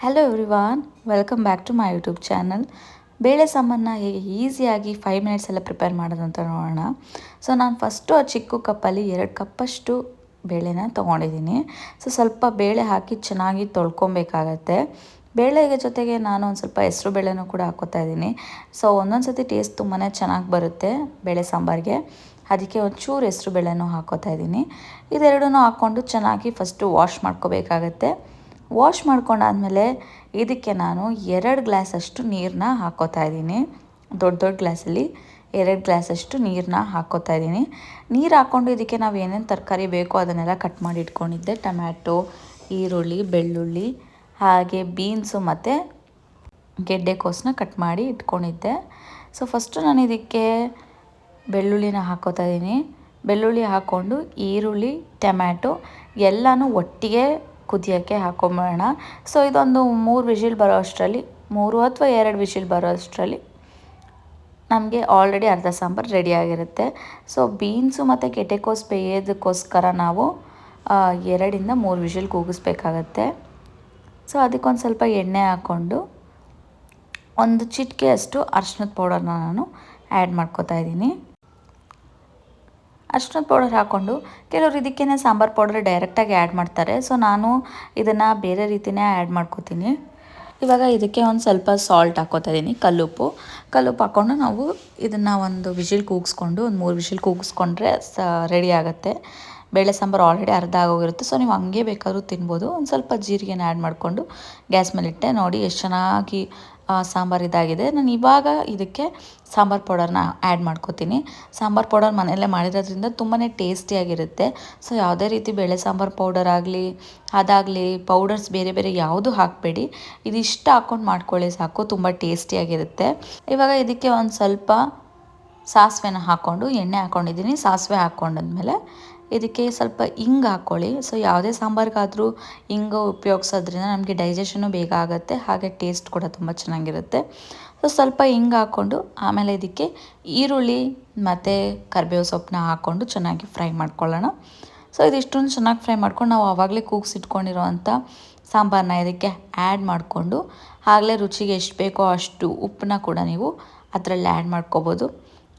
Hello everyone welcome back to my YouTube channel ಬೇಳೆ ಸಾಂಬಾರನ್ನ ಹೇಗೆ ಈಸಿಯಾಗಿ ಫೈವ್ ಮಿನಿಟ್ಸ್ ಎಲ್ಲ ಪ್ರಿಪೇರ್ ಮಾಡೋದು ಅಂತ ನೋಡೋಣ. ಸೊ ನಾನು ಫಸ್ಟು ಆ ಚಿಕ್ಕ ಕಪ್ಪಲ್ಲಿ ಎರಡು ಕಪ್ಪಷ್ಟು ಬೇಳೆನ ತೊಗೊಂಡಿದ್ದೀನಿ. ಸೊ ಸ್ವಲ್ಪ ಬೇಳೆ ಹಾಕಿ ಚೆನ್ನಾಗಿ ತೊಳ್ಕೊಬೇಕಾಗತ್ತೆ. ಬೇಳೆಗೆ ಜೊತೆಗೆ ನಾನು ಒಂದು ಸ್ವಲ್ಪ ಹೆಸರು ಬೇಳೆನೂ ಕೂಡ ಹಾಕೋತಾ ಇದ್ದೀನಿ. ಸೊ ಒಂದೊಂದು ಸರ್ತಿ ಟೇಸ್ಟ್ ತುಂಬಾ ಚೆನ್ನಾಗಿ ಬರುತ್ತೆ ಬೇಳೆ ಸಾಂಬಾರಿಗೆ. ಅದಕ್ಕೆ ಒಂಚೂರು ಹೆಸರು ಬೇಳೆನೂ ಹಾಕೋತಾ ಇದ್ದೀನಿ. ಇದೆರಡೂ ಹಾಕ್ಕೊಂಡು ಚೆನ್ನಾಗಿ ಫಸ್ಟು ವಾಶ್ ಮಾಡ್ಕೋಬೇಕಾಗತ್ತೆ. ವಾಶ್ ಮಾಡ್ಕೊಂಡಾದಮೇಲೆ ಇದಕ್ಕೆ ನಾನು ಎರಡು ಗ್ಲಾಸಷ್ಟು ನೀರನ್ನ ಹಾಕೋತಾ ಇದ್ದೀನಿ. ದೊಡ್ಡ ದೊಡ್ಡ ಗ್ಲಾಸಲ್ಲಿ ಎರಡು ಗ್ಲಾಸಷ್ಟು ನೀರನ್ನ ಹಾಕೋತಾ ಇದ್ದೀನಿ. ನೀರು ಹಾಕ್ಕೊಂಡು ಇದಕ್ಕೆ ನಾವು ಏನೇನು ತರಕಾರಿ ಬೇಕೋ ಅದನ್ನೆಲ್ಲ ಕಟ್ ಮಾಡಿ ಇಟ್ಕೊಂಡಿದ್ದೆ. ಟೊಮ್ಯಾಟೊ, ಈರುಳ್ಳಿ, ಬೆಳ್ಳುಳ್ಳಿ, ಹಾಗೆ ಬೀನ್ಸು ಮತ್ತು ಗೆಡ್ಡೆಕೋಸನ್ನ ಕಟ್ ಮಾಡಿ ಇಟ್ಕೊಂಡಿದ್ದೆ. ಸೊ ಫಸ್ಟು ನಾನು ಇದಕ್ಕೆ ಬೆಳ್ಳುಳ್ಳಿನ ಹಾಕೋತಾ ಇದ್ದೀನಿ. ಬೆಳ್ಳುಳ್ಳಿ ಹಾಕ್ಕೊಂಡು ಈರುಳ್ಳಿ, ಟೊಮ್ಯಾಟೊ ಎಲ್ಲನೂ ಒಟ್ಟಿಗೆ ಕುದಿಯೋಕ್ಕೆ ಹಾಕೊಂಬಿಡೋಣ ಸೊ ಇದೊಂದು ಮೂರು ವಿಷಿಲ್ ಬರೋ ಅಷ್ಟರಲ್ಲಿ, ಮೂರು ಅಥವಾ ಎರಡು ವಿಷಿಲ್ ಬರೋ ಅಷ್ಟರಲ್ಲಿ ನಮಗೆ ಆಲ್ರೆಡಿ ಅರ್ಧ ಸಾಂಬಾರು ರೆಡಿಯಾಗಿರುತ್ತೆ ಸೊ ಬೀನ್ಸು ಮತ್ತು ಕೆಟೆಕೋಸ್ ಬೇಯೋದಕ್ಕೋಸ್ಕರ ನಾವು ಎರಡಿಂದ ಮೂರು ವಿಷಿಲ್ ಕೂಗಿಸ್ಬೇಕಾಗತ್ತೆ. ಸೊ ಅದಕ್ಕೊಂದು ಸ್ವಲ್ಪ ಎಣ್ಣೆ ಹಾಕ್ಕೊಂಡು ಒಂದು ಚಿಟಿಕೆಯಷ್ಟು ಅರ್ಶಿನದ ಪೌಡರ್ನ ನಾನು ಆ್ಯಡ್ ಮಾಡ್ಕೋತಾ ಇದ್ದೀನಿ. ಅರ್ಶಿನದ ಪೌಡರ್ ಹಾಕ್ಕೊಂಡು, ಕೆಲವರು ಇದಕ್ಕೇ ಸಾಂಬಾರು ಪೌಡರ್ ಡೈರೆಕ್ಟಾಗಿ ಆ್ಯಡ್ ಮಾಡ್ತಾರೆ. ಸೊ ನಾನು ಇದನ್ನು ಬೇರೆ ರೀತಿಯೇ ಆ್ಯಡ್ ಮಾಡ್ಕೋತೀನಿ. ಇವಾಗ ಇದಕ್ಕೆ ಒಂದು ಸ್ವಲ್ಪ ಸಾಲ್ಟ್ ಹಾಕೋತಾ ಇದ್ದೀನಿ ಕಲ್ಲುಪ್ಪು. ಕಲ್ಲುಪ್ಪು ಹಾಕ್ಕೊಂಡು ನಾವು ಇದನ್ನು ಒಂದು ವಿಷಿಲ್ ಕೂಗಿಸ್ಕೊಂಡು, ಒಂದು ಮೂರು ವಿಷಿಲ್ ಕೂಗಿಸ್ಕೊಂಡ್ರೆ ಸ ರೆಡಿ ಆಗುತ್ತೆ. ಬೇಳೆ ಸಾಂಬಾರು ಆಲ್ರೆಡಿ ಅರ್ಧ ಆಗೋಗಿರುತ್ತೆ. ಸೊ ನೀವು ಹಂಗೆ ಬೇಕಾದರೂ ತಿನ್ಬೋದು. ಒಂದು ಸ್ವಲ್ಪ ಜೀರಿಗೆನ ಆ್ಯಡ್ ಮಾಡಿಕೊಂಡು, ಗ್ಯಾಸ್ ಮೇಲೆ ಇಟ್ಟೆ ನೋಡಿ ಎಷ್ಟು ಚೆನ್ನಾಗಿ ಸಾಂಬಾರು ಇದಾಗಿದೆ. ನಾನು ಇವಾಗ ಇದಕ್ಕೆ ಸಾಂಬಾರು ಪೌಡರ್ನ ಆ್ಯಡ್ ಮಾಡ್ಕೋತೀನಿ. ಸಾಂಬಾರು ಪೌಡರ್ ಮನೆಯಲ್ಲೇ ಮಾಡಿರೋದ್ರಿಂದ ತುಂಬಾ ಟೇಸ್ಟಿಯಾಗಿರುತ್ತೆ. ಸೊ ಯಾವುದೇ ರೀತಿ ಬೇಳೆ ಸಾಂಬಾರು ಪೌಡರ್ ಆಗಲಿ, ಅದಾಗಲಿ, ಪೌಡರ್ಸ್ ಬೇರೆ ಬೇರೆ ಯಾವುದು ಹಾಕಬೇಡಿ. ಇದಿಷ್ಟು ಹಾಕ್ಕೊಂಡು ಮಾಡ್ಕೊಳ್ಳಿ ಸಾಕು, ತುಂಬ ಟೇಸ್ಟಿಯಾಗಿರುತ್ತೆ. ಇವಾಗ ಇದಕ್ಕೆ ಒಂದು ಸ್ವಲ್ಪ ಸಾಸಿವೆನ ಹಾಕ್ಕೊಂಡು, ಎಣ್ಣೆ ಹಾಕ್ಕೊಂಡಿದ್ದೀನಿ ಸಾಸಿವೆ ಹಾಕ್ಕೊಂಡಾದ್ಮೇಲೆ ಇದಕ್ಕೆ ಸ್ವಲ್ಪ ಇಂಗ್ ಹಾಕ್ಕೊಳ್ಳಿ. ಸೊ ಯಾವುದೇ ಸಾಂಬಾರಿಗಾದರೂ ಇಂಗು ಉಪಯೋಗಿಸೋದ್ರಿಂದ ನಮಗೆ ಡೈಜೆಷನು ಬೇಗ ಆಗುತ್ತೆ, ಹಾಗೆ ಟೇಸ್ಟ್ ಕೂಡ ತುಂಬ ಚೆನ್ನಾಗಿರುತ್ತೆ. ಸೊ ಸ್ವಲ್ಪ ಇಂಗ್ ಹಾಕ್ಕೊಂಡು ಆಮೇಲೆ ಇದಕ್ಕೆ ಈರುಳ್ಳಿ ಮತ್ತು ಕರಿಬೇವು ಸೊಪ್ಪನ್ನ ಹಾಕ್ಕೊಂಡು ಚೆನ್ನಾಗಿ ಫ್ರೈ ಮಾಡ್ಕೊಳ್ಳೋಣ. ಸೊ ಇದಿಷ್ಟೊಂದು ಚೆನ್ನಾಗಿ ಫ್ರೈ ಮಾಡ್ಕೊಂಡು ನಾವು ಆವಾಗಲೇ ಕೂಗಿಸಿಟ್ಕೊಂಡಿರೋವಂಥ ಸಾಂಬಾರನ್ನ ಇದಕ್ಕೆ ಆ್ಯಡ್ ಮಾಡಿಕೊಂಡು, ಆಗಲೇ ರುಚಿಗೆ ಎಷ್ಟು ಬೇಕೋ ಅಷ್ಟು ಉಪ್ಪನ್ನ ಕೂಡ ನೀವು ಅದರಲ್ಲಿ ಆ್ಯಡ್ ಮಾಡ್ಕೋಬೋದು.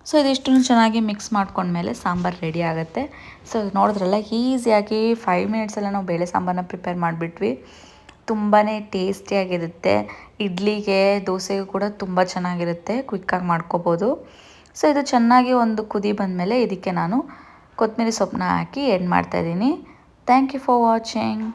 ಸೊ ಇದಿಷ್ಟು ಚೆನ್ನಾಗಿ ಮಿಕ್ಸ್ ಮಾಡ್ಕೊಂಡ್ಮೇಲೆ ಸಾಂಬಾರು ರೆಡಿ ಆಗುತ್ತೆ. ಸೊ ನೋಡಿದ್ರಲ್ಲ, ಈಸಿಯಾಗಿ ಫೈವ್ ಮಿನಿಟ್ಸೆಲ್ಲ ನಾವು ಬೇಳೆ ಸಾಂಬಾರನ್ನ ಪ್ರಿಪೇರ್ ಮಾಡಿಬಿಟ್ವಿ. ತುಂಬಾ ಟೇಸ್ಟಿಯಾಗಿರುತ್ತೆ ಇಡ್ಲಿಗೆ, ದೋಸೆಗೂ ಕೂಡ ತುಂಬ ಚೆನ್ನಾಗಿರುತ್ತೆ. ಕ್ವಿಕ್ಕಾಗಿ ಮಾಡ್ಕೋಬೋದು. ಸೊ ಇದು ಚೆನ್ನಾಗಿ ಒಂದು ಕುದಿ ಬಂದಮೇಲೆ ಇದಕ್ಕೆ ನಾನು ಕೊತ್ತಂಬರಿ ಸೊಪ್ಪನ್ನ ಹಾಕಿ ಎಂಡ್ ಮಾಡ್ತಾಯಿದ್ದೀನಿ ಥ್ಯಾಂಕ್ ಯು ಫಾರ್ ವಾಚಿಂಗ್